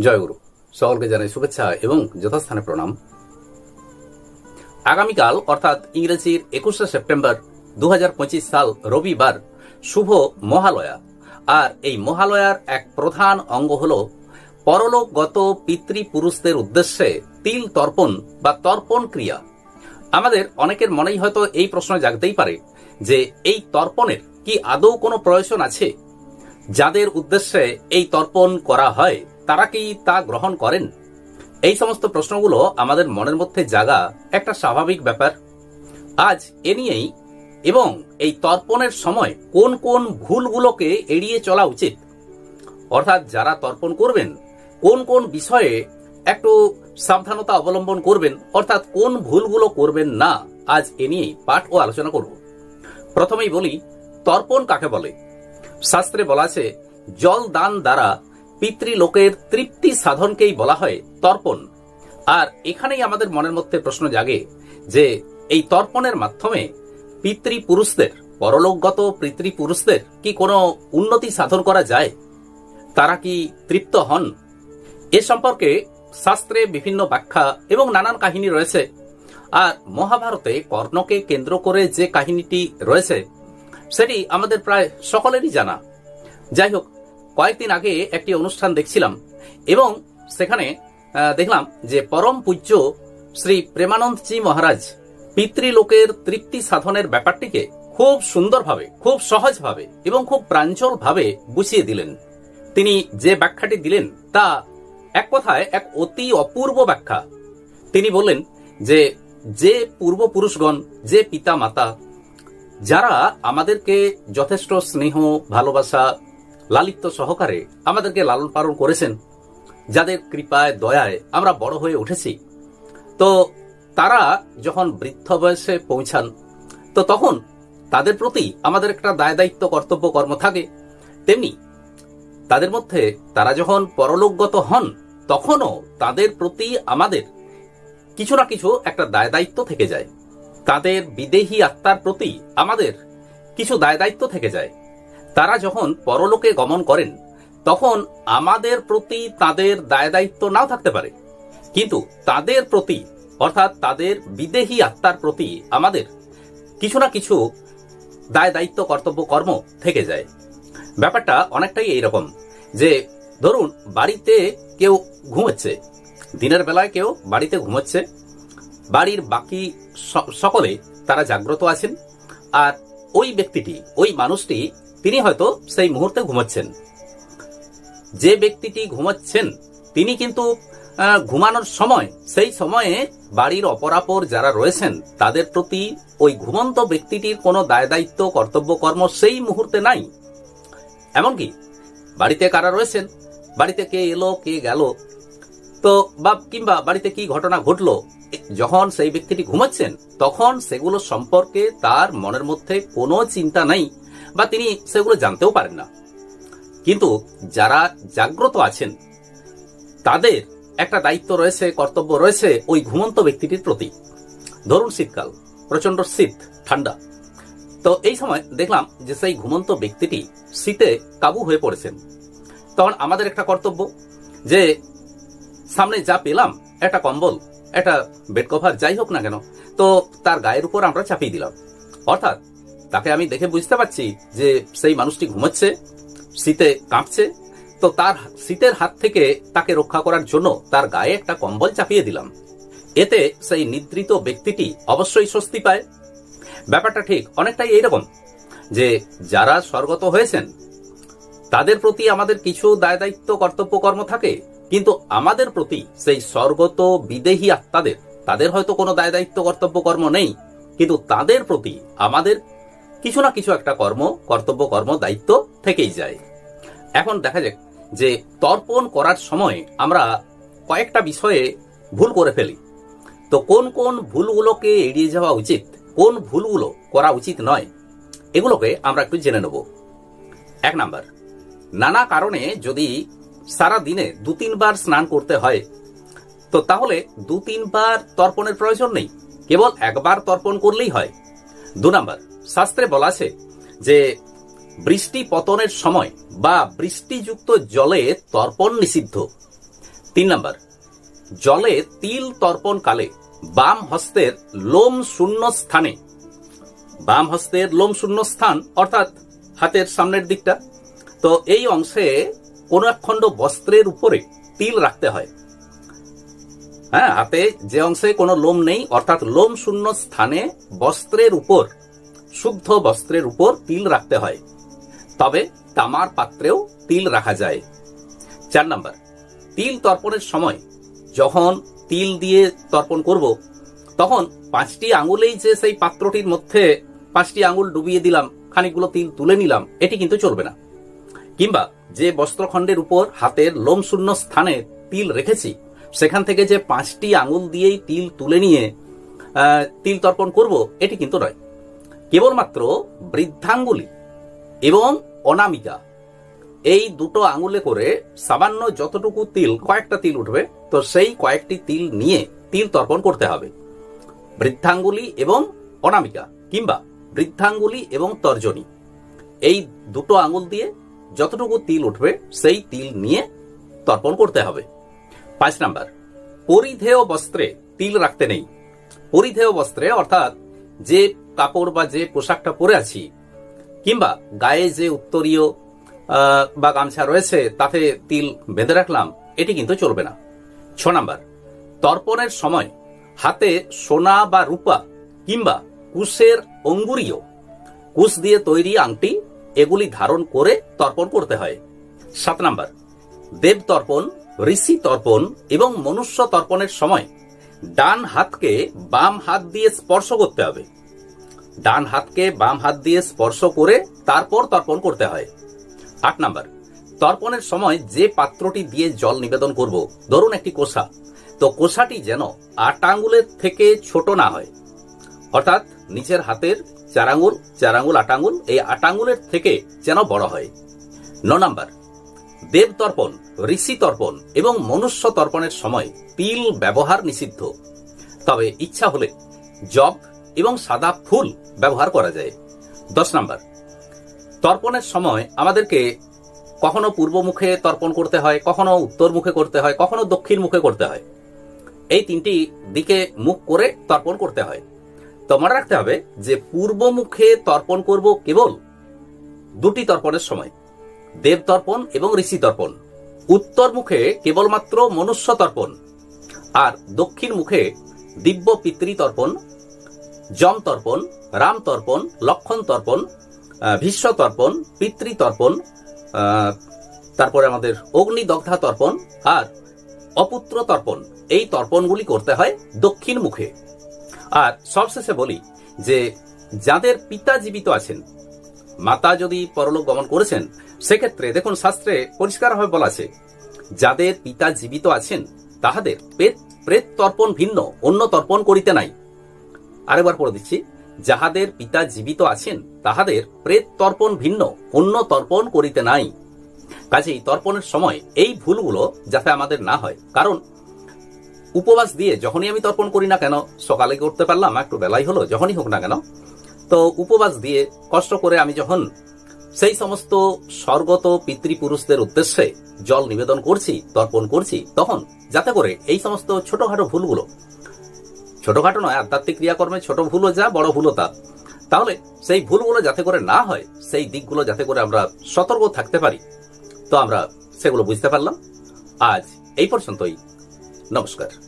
জয়গুরু। সকলকে জানাই শুভেচ্ছা এবং যথাস্থানে প্রণাম। আগামীকাল, অর্থাৎ ইংরেজির একুশে সেপ্টেম্বর দু হাজার পঁচিশ সাল রবিবার, শুভ মহালয়া। আর এই মহালয়ার এক প্রধান অঙ্গ হল পরলোকগত পিতৃপুরুষদের উদ্দেশ্যে তিল তর্পণ বা তর্পণ ক্রিয়া। আমাদের অনেকের মনেই হয়তো এই প্রশ্ন জাগতেই পারে যে এই তর্পণের কি আদৌ কোনো প্রয়োজন আছে? যাদের উদ্দেশ্যে এই তর্পণ করা হয় তারা কি তা গ্রহণ করেন? এই সমস্ত প্রশ্নগুলো আমাদের মনের মধ্যে জাগা একটা স্বাভাবিক ব্যাপার। আজ এ নিয়েই এবং এই তর্পণের সময় কোন কোন ভুলগুলোকে এড়িয়ে চলা উচিত? অর্থাৎ যারা তর্পণ করবেন, কোন কোন বিষয়ে একটু সাবধানতা অবলম্বন করবেন, অর্থাৎ কোন ভুলগুলো করবেন না, আজ এ নিয়েই পাঠ ও আলোচনা করব। প্রথমেই বলি, তর্পণ কাকে বলে? শাস্ত্রে বলা আছে, জল দান দ্বারা পিতৃলোকের তৃপ্তি সাধনকেই বলা হয় তর্পণ। আর এখানেই আমাদের মনের মধ্যে প্রশ্ন জাগে যে, এই তর্পণের মাধ্যমে পিতৃপুরুষদের, পরলোকগত পিতৃপুরুষদের কি কোনো উন্নতি সাধন করা যায়? তারা কি তৃপ্ত হন? এ সম্পর্কে শাস্ত্রে বিভিন্ন ব্যাখ্যা এবং নানান কাহিনী রয়েছে। আর মহাভারতে কর্ণকে কেন্দ্র করে যে কাহিনীটি রয়েছে, সেটি আমাদের প্রায় সকলেরই জানা। যাই হোক কয়েকদিন আগে একটি অনুষ্ঠান দেখছিলাম এবং সেখানে দেখলাম যে পরম পূজ্য শ্রী প্রেমানন্দজি মহারাজ পিতৃলোকের তৃপ্তি সাধনের ব্যাপারটিকে খুব সুন্দরভাবে, খুব সহজভাবে এবং খুব প্রাঞ্জলভাবে বুঝিয়ে দিলেন। তিনি যে ব্যাখ্যাটি দিলেন তা এক কথায় এক অতি অপূর্ব ব্যাখ্যা। তিনি বললেন যে যে পূর্বপুরুষগণ, যে পিতা মাতা যারা আমাদেরকে যথেষ্ট স্নেহ, ভালোবাসা লালিত্য সহকারে আমাদেরকে লালন পালন করেছেন। যাদের কৃপায়, দয়ায় আমরা বড় হয়ে উঠেছি। তো তারা যখন বৃদ্ধ বয়সে পৌঁছান, তো তখন তাদের প্রতি আমাদের একটা দায় দায়িত্ব কর্তব্য, কর্ম থাকে। তেমনি তাদের মধ্যে তারা যখন পরলোকগত হন, তখনও তাদের প্রতি আমাদের কিছু না কিছু একটা দায় দায়িত্ব থেকে যায়। তাদের বিদেহী আত্মার প্রতি আমাদের কিছু দায় দায়িত্ব থেকে যায়। তারা যখন পরলোকে গমন করেন, তখন আমাদের প্রতি তাদের দায় দায়িত্ব নাও থাকতে পারে। কিন্তু তাদের প্রতি, অর্থাৎ তাদের বিদেহী আত্মার প্রতি আমাদের কিছু না কিছু দায় দায়িত্ব কর্তব্য, কর্ম থেকে যায়। ব্যাপারটা অনেকটাই এইরকম যে, ধরুন, বাড়িতে কেউ ঘুমোচ্ছে, দিনের বেলায় কেউ বাড়িতে ঘুমোচ্ছে, বাড়ির বাকি সকলে তারা জাগ্রত আছেন, আর ওই ব্যক্তিটি, ওই মানুষটি তিনি হয়তো সেই মুহূর্তে ঘুমাচ্ছেন। যে ব্যক্তিটি ঘুমাচ্ছেন, তিনি কিন্তু ঘুমানোর সময়, সেই সময়ে বাড়ির অপরাপর যারা রয়েছেন, তাদের প্রতি ওই ঘুমন্ত ব্যক্তিটির কোনো দায় দায়িত্ব কর্তব্য, কর্ম সেই মুহূর্তে নাই। এমনকি বাড়িতে কারা রয়েছেন? বাড়িতে কে এলো, কে গেল? তো বা কিংবা বাড়িতে কি ঘটনা ঘটলো? যখন সেই ব্যক্তিটি ঘুমাচ্ছেন, তখন সেগুলো সম্পর্কে তার মনের মধ্যে কোনো চিন্তা নাই। বা তিনি সেগুলো জানতেও পারেন না। কিন্তু যারা জাগ্রত আছেন, তাদের একটা দায়িত্ব রয়েছে, কর্তব্য রয়েছে ওই ঘুমন্ত ব্যক্তিটির প্রতি। ধরুন শীতকাল প্রচণ্ড শীত, ঠান্ডা। তো এই সময় দেখলাম যে সেই ঘুমন্ত ব্যক্তিটি শীতে কাবু হয়ে পড়েছেন। তখন আমাদের একটা কর্তব্য যে সামনে যা পেলাম, একটা কম্বল, একটা বেড কভার, যাই হোক না কেন, তো তার গায়ের উপর আমরা চাপিয়ে দিলাম। অর্থাৎ তাকে আমি দেখে বুঝতে পারছি যে সেই মানুষটি ঘুমাচ্ছে, শীতে কাঁপছে। তো তার শীতের হাত থেকে তাকে রক্ষা করার জন্য তার গায়ে একটা কম্বল চাপিয়ে দিলাম। এতে সেই নিদ্রিত ব্যক্তিটি অবশ্যই স্বস্তি পায়। ব্যাপারটা ঠিক অনেকটাই এইরকম যে যারা স্বর্গত হয়েছেন, তাদের প্রতি আমাদের কিছু দায় দায়িত্ব কর্তব্য, কর্ম থাকে, কিন্তু আমাদের প্রতি সেই স্বর্গত বিদেহী আত্মাদের, তাদের হয়তো কোনো দায় দায়িত্ব কর্তব্য, কর্ম নেই, কিন্তু তাদের প্রতি আমাদের কিছু না কিছু একটা কর্ম, কর্তব্য, কর্ম, দায়িত্ব থেকেই যায়। এখন দেখা যাক যে তর্পণ করার সময় আমরা কয়েকটা বিষয়ে ভুল করে ফেলি। তো কোন কোন ভুলগুলোকে এড়িয়ে যাওয়া উচিত, কোন ভুলগুলো করা উচিত নয়, এগুলোকে আমরা একটু জেনে নেব। এক নাম্বার, নানা কারণে যদি সারা দিনে দু তিনবার স্নান করতে হয়, তো তাহলে দু তিনবার তর্পণের প্রয়োজন নেই। কেবল একবার তর্পণ করলেই হয়। দু নাম্বার শাস্ত্রে বলা আছে যে, বৃষ্টি পতনের সময় বা বৃষ্টিযুক্ত জলে তর্পণ নিষিদ্ধ। তিন নম্বর, জলে তিল তর্পণ কালে বাম হস্তের লোম শূন্য স্থানে। বাম হস্তের লোম শূন্য স্থান, অর্থাৎ হাতের সামনের দিকটা। তো এই অংশে কোন এক খণ্ড বস্ত্রের উপরে তিল রাখতে হয়। হ্যাঁ হাতে যে অংশে কোনো লোম নেই, অর্থাৎ লোম শূন্য স্থানে বস্ত্রের উপর শুদ্ধ বস্ত্রের উপর তিল রাখতে হয়। তবে তামার পাত্রেও তিল রাখা যায়। চার নাম্বার, তিল তর্পণের সময় যখন তিল দিয়ে তর্পণ করব, তখন পাঁচটি আঙুলেই যে সেই পাত্রটির মধ্যে পাঁচটি আঙুল ডুবিয়ে দিলাম, খানিকগুলো তিল তুলে নিলাম, এটি কিন্তু চলবে না। কিংবা যে বস্ত্রখণ্ডের উপর হাতের লোম শূন্য স্থানে তিল রেখেছি, সেখান থেকে যে পাঁচটি আঙুল দিয়েই তিল তুলে নিয়ে তিল তর্পণ করব, এটি কিন্তু নয়। কেবলমাত্র বৃদ্ধাঙ্গুলি এবং অনামিকা। এই দুটো আঙুলে করে সামান্য যতটুকু তিল, কয়েকটা তিল উঠবে, তো সেই কয়েকটি তিল নিয়ে তিল তর্পণ করতে হবে। বৃদ্ধাঙ্গুলি এবং অনামিকা কিংবা বৃদ্ধাঙ্গুলি এবং তর্জনী। এই দুটো আঙুল দিয়ে যতটুকু তিল উঠবে, সেই তিল নিয়ে তর্পণ করতে হবে। পাঁচ নাম্বার, পরিধেয় বস্ত্রে তিল রাখতে নেই। পরিধেয় বস্ত্রে অর্থাৎ যে কাপড় বা যে পোশাকটা পরে আছি, কিংবা গায়ে যে উত্তরীয় বা গামছা রয়েছে, তাতে তিল বেঁধে রাখলাম, এটি কিন্তু চলবে না। ছ নাম্বার, তর্পণের সময় হাতে সোনা বা রূপা কিংবা কুশের অঙ্গুরীয় কুশ দিয়ে তৈরি আংটি, এগুলি ধারণ করে তর্পণ করতে হয়। সাত নাম্বার, দেব তর্পণ, ঋষি তর্পণ এবং মনুষ্য তর্পণের সময় ডান হাতকে বাম হাত দিয়ে স্পর্শ করতে হবে। ডান হাতকে বাম হাত দিয়ে স্পর্শ করে তারপর তর্পণ করতে হয়। আট নাম্বার। তর্পণের সময় যে পাত্রটি দিয়ে জল নিবেদন করব, ধরুন একটি কোষা। তো কোষাটি যেন আট আঙ্গুলের থেকে ছোট না হয়। অর্থাৎ নিচের হাতের চার আঙ্গুল চার আঙ্গুল, আট আঙ্গুল, এই আট আঙ্গুলের থেকে যেন বড় হয়। ন নাম্বার। দেব তর্পণ, ঋষি তর্পণ এবং মনুষ্য তর্পণের সময় তিল ব্যবহার নিষিদ্ধ। তবে ইচ্ছা হলে জব এবং সাদা ফুল ব্যবহার করা যায়। দশ নাম্বার। তর্পণের সময় আমাদেরকে কখনো পূর্ব মুখে তর্পণ করতে হয়, কখনো উত্তর মুখে করতে হয়, কখনো দক্ষিণ মুখে করতে হয়। এই তিনটি দিকে মুখ করে তর্পণ করতে হয়। তো মনে রাখতে হবে যে পূর্ব মুখে তর্পণ করব কেবল দুটি তর্পণের সময়। দেব তর্পণ এবং ঋষি তর্পণ। উত্তর মুখে কেবলমাত্র মনুষ্য তর্পণ আর দক্ষিণ মুখে দিব্য পিতৃ তর্পণ যম তর্পণ রাম তর্পণ লক্ষণ তর্পণ ভীষ্ম তর্পণ পিতৃ তর্পণ আহ, তারপরে আমাদের অগ্নিদগ্ধা তর্পণ আর অপুত্র তর্পণ। এই তর্পণগুলি করতে হয় দক্ষিণ মুখে। আর সবশেষে বলি যে যাদের পিতা জীবিত আছেন মাতা যদি পরলোক গমন করেছেন সেক্ষেত্রে দেখুন শাস্ত্রে পরিষ্কারভাবে বলা আছে যাদের পিতা জীবিত আছেন তাহাদের প্রেত প্রেত তর্পণ ভিন্ন অন্য তর্পণ করিতে নাই। আরেকবার পড়ে দিচ্ছি। যাহাদের পিতা জীবিত আছেন, তাহাদের প্রেত তর্পণ ভিন্ন অন্য তর্পণ করিতে নাই। কাজেই তর্পণের সময় এই ভুলগুলো যাতে আমাদের না হয়। কারণ উপবাস দিয়ে যখনই আমি তর্পণ করি না কেন, সকালে করতে পারলাম, একটু বেলাই হলো, যখনই হোক না কেন, তো উপবাস দিয়ে কষ্ট করে আমি যখন সেই সমস্ত স্বর্গত পিতৃপুরুষদের উদ্দেশ্যে জল নিবেদন করছি, তর্পণ করছি, তখন যাতে করে এই সমস্ত ছোটখাটো ভুলগুলো ছোটখাটো নয়, আধ্যাত্মিক ক্রিয়াকর্মে ছোট ভুলও যা, বড় ভুলও তা। তাহলে সেই ভুলগুলো যাতে করে না হয়, সেই দিকগুলো যাতে করে আমরা সতর্ক থাকতে পারি। তো আমরা সেগুলো বুঝতে পারলাম। আজ এই পর্যন্তই। নমস্কার।